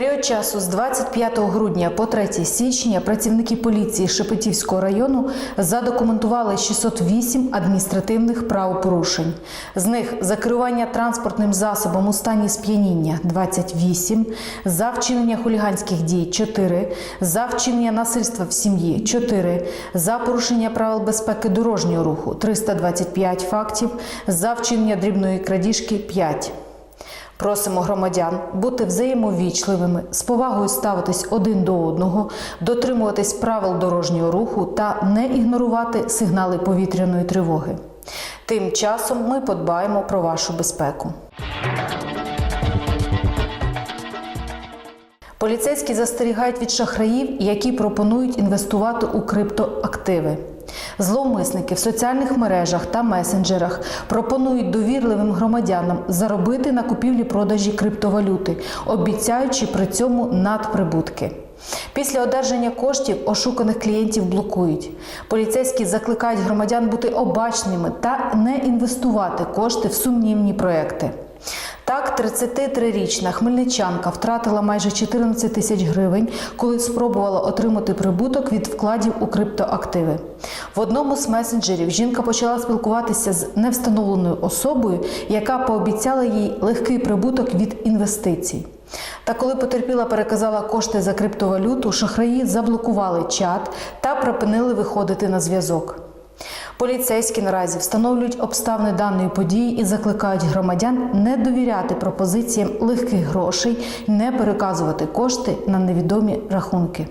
період часу з 25 грудня по 3 січня працівники поліції Шепетівського району задокументували 608 адміністративних правопорушень. З них за керування транспортним засобом у стані сп'яніння 28, за вчинення хуліганських дій 4, за вчинення насильства в сім'ї 4, за порушення правил безпеки дорожнього руху 325 фактів, за вчинення дрібної крадіжки 5. Просимо громадян бути взаємовічливими, з повагою ставитись один до одного, дотримуватись правил дорожнього руху та не ігнорувати сигнали повітряної тривоги. Тим часом ми подбаємо про вашу безпеку. Поліцейські застерігають від шахраїв, які пропонують інвестувати у криптоактиви. Зловмисники в соціальних мережах та месенджерах пропонують довірливим громадянам заробити на купівлі-продажі криптовалюти, обіцяючи при цьому надприбутки. Після одержання коштів ошуканих клієнтів блокують. Поліцейські закликають громадян бути обачними та не інвестувати кошти в сумнівні проекти. Так, 33-річна хмельничанка втратила майже 14 тисяч гривень, коли спробувала отримати прибуток від вкладів у криптоактиви. В одному з месенджерів жінка почала спілкуватися з невстановленою особою, яка пообіцяла їй легкий прибуток від інвестицій. Та коли потерпіла переказала кошти за криптовалюту, шахраї заблокували чат та припинили виходити на зв'язок. Поліцейські наразі встановлюють обставини даної події і закликають громадян не довіряти пропозиціям легких грошей, не переказувати кошти на невідомі рахунки.